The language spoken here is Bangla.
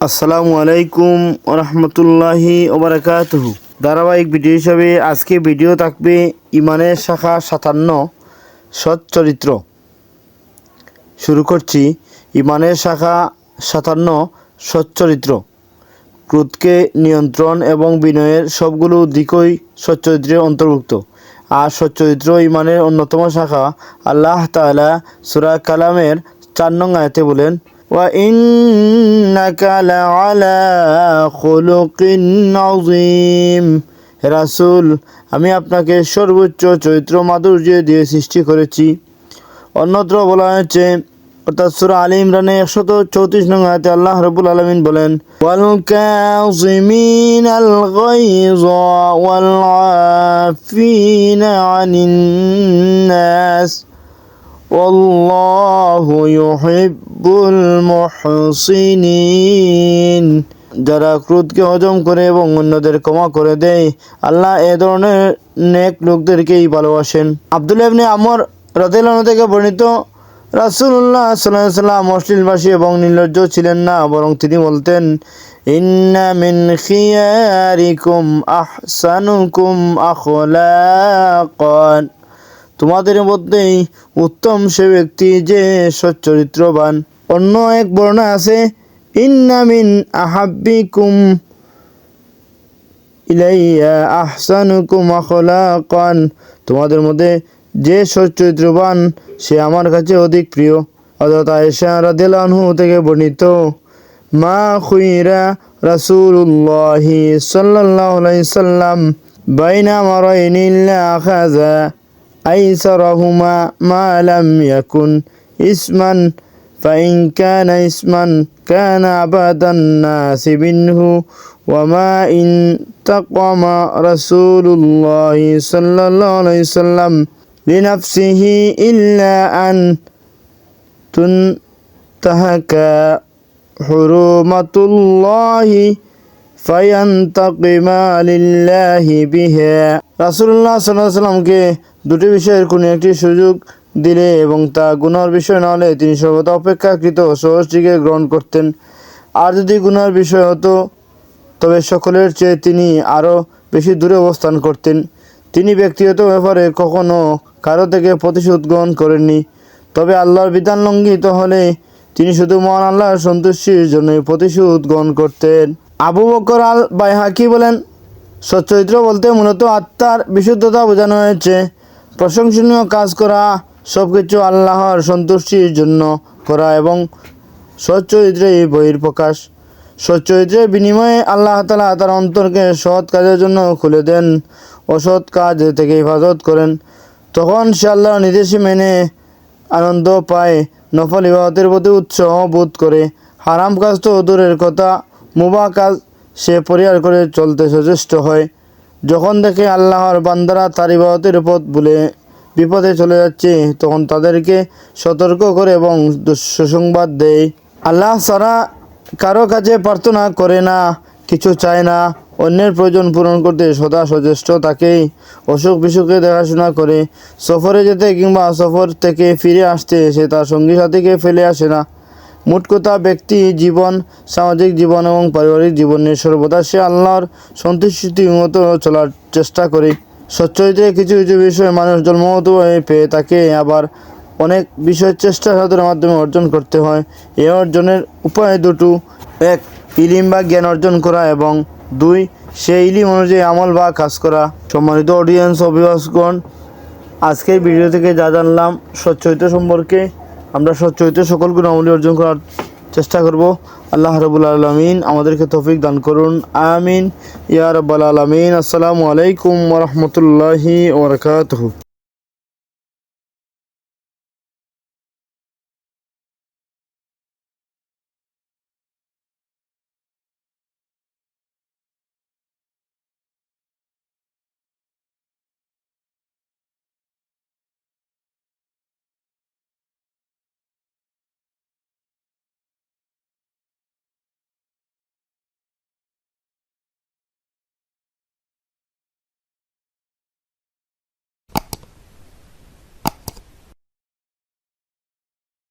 আসসালামু আলাইকুম রহমতুল্লাহি ওবরাকাতুহু। ধারাবাহিক ভিডিও হিসাবে আজকে ভিডিও থাকবে ইমানের শাখা সাতান্ন সৎ চরিত্র। শুরু করছি। ইমানের শাখা সাতান্ন সৎ চরিত্র। ক্রোধকে নিয়ন্ত্রণ এবং বিনয়ের সবগুলো দিকই সচ্চরিত্রের অন্তর্ভুক্ত। আর সচ্চরিত্র ইমানের অন্যতম শাখা আল্লাহ তাআলা সূরা কালামের চার নং আয়াতে বলেন লাআলা খুলুকিন আযীম হে রাসূল, আমি আপনাকে সর্বোচ্চ চরিত্র মাধুর্য দিয়ে সৃষ্টি করেছি। অন্যত্র বলা হয়েছে, অর্থাৎ সুরা আলী ইমরানে একশত চৌত্রিশ নং আয়াতে আল্লাহ রবুল আলমিন বলেন ওয়াল আল ওয়াল ওয়াল্লাহু ইউহিব্বুল মুহসিনিন যারা ক্রোধকে হজম করে এবং অন্যদের ক্ষমা করে দেয়, আল্লাহ এ ধরনের নেক লোকদেরকেই ভালোবাসেন। আব্দুল ইবনে আমর রাদিয়াল্লাহু থেকে বর্ণিত, রাসূলুল্লাহ সাল্লাল্লাহু আলাইহি সাল্লাম অশ্লীলভাষী এবং নির্লজ্জ ছিলেন না, বরং তিনি বলতেন, ইন্না মিন খিয়ারিকুম আহসানুকুম আখলাকান। তোমাদের মধ্যেই উত্তম সে ব্যক্তি যে সচ্চরিত্রবান। অন্য এক বর্ণনা আছে, ইন্না মিন আহাব্বিকুম ইলাইয়া আহসানুকুম আখলাকান তোমাদের মধ্যে যে সচ্চরিত্রবান, সে আমার কাছে অধিক প্রিয়। অর্থাৎ আয়েশা রাদিয়াল্লাহু থেকে বর্ণিত, মা খুইরা রাসূলুল্লাহি সাল্লাল্লাহু আলাইহি সাল্লাম বাইনা মারাইনি ইল্লা আখাযা। أيسرهما ما لم يكن إثما فإن كان إثما كان عباد الناس منه وما إن تقوم رسول الله صلى الله عليه وسلم لنفسه إلا أن تنتهك حرمة الله রাসুল্লাহ দুটি বিষয়ের কোনো একটি সুযোগ দিলে এবং তা গুনার বিষয় না হলে তিনি সর্বদা অপেক্ষাকৃত সহজটিকে গ্রহণ করতেন। আর যদি গুনার বিষয় হতো, তবে সকলের চেয়ে তিনি আরও বেশি দূরে অবস্থান করতেন। তিনি ব্যক্তিগত ব্যাপারে কখনো কারও থেকে প্রতিশোধ গ্রহণ করেননি। তবে আল্লাহর বিধান লঙ্ঘিত হলে তিনি শুধু মহান আল্লাহর সন্তুষ্টির জন্য প্রতিশোধ গ্রহণ করতেন। আবু বকর আল বাইহাকি বলেন, সচ্চরিত্র বলতে মূলত আত্মার বিশুদ্ধতা বোঝানো হয়েছে। প্রশংসনীয় কাজ করা সব কিছু আল্লাহর সন্তুষ্টির জন্য করা এবং সচ্চরিত্রে এই বইয়ের প্রকাশ। সচ্চরিত্রের বিনিময়ে আল্লাহ তালা তার অন্তরকে সৎ কাজের জন্য খুলে দেন, অসৎ কাজ থেকে হেফাজত করেন। তখন সে আল্লাহর নির্দেশে মেনে আনন্দ পায়, নফল ইবাদতের প্রতি উৎসাহ বোধ করে। হারাম কাজ তো দূরের কথা মুবা কাজ সে পরিহার করে চলতে সচেষ্ট হয়। যখন দেখে আল্লাহর বান্দারা তার ইবাদতের পথ বলে বিপদে চলে যাচ্ছে, তখন তাদেরকে সতর্ক করে এবং সুসংবাদ দেয়। আল্লাহ সারা কারও কাছে প্রার্থনা করে না, কিছু চায় না, অন্যের প্রয়োজন পূরণ করতে সদা সচেষ্ট তাকেই অসুখ বিসুখে দেখাশোনা করে। সফরে যেতে কিংবা সফর থেকে ফিরে আসতে সে তার সঙ্গী সাথীকে ফেলে আসে না। মোট কথা ব্যক্তি, জীবন, সামাজিক জীবন এবং পারিবারিক জীবনে সর্বদা সে আল্লাহর সন্তুষ্টি মতো চলার চেষ্টা করে। সচ্চরিত্রে কিছু কিছু বিষয়ে মানুষ জন্মগত পেয়ে তাকে আবার অনেক বিষয় চেষ্টা সাধনের মাধ্যমে অর্জন করতে হয়। এ অর্জনের উপায় দুটো। এক, ইলিম বা জ্ঞান অর্জন করা এবং দুই, সেই ইলিম অনুযায়ী আমল বা কাজ করা। সম্মানিত অডিয়েন্স অভিভাষকগণ আজকের ভিডিও থেকে যা জানলাম সচ্চরিত্র সম্পর্কে আমরা সচ্চরিত্র সকল গুণাবলী অর্জন করার চেষ্টা করব। আল্লাহ রবুল আলমিন আমাদেরকে তৌফিক দান করুন। আমিন। ইয়া রব্বাল আলমিন। আসসালামু আলাইকুম ওরহমতুল্লাহি ওবরকাতহু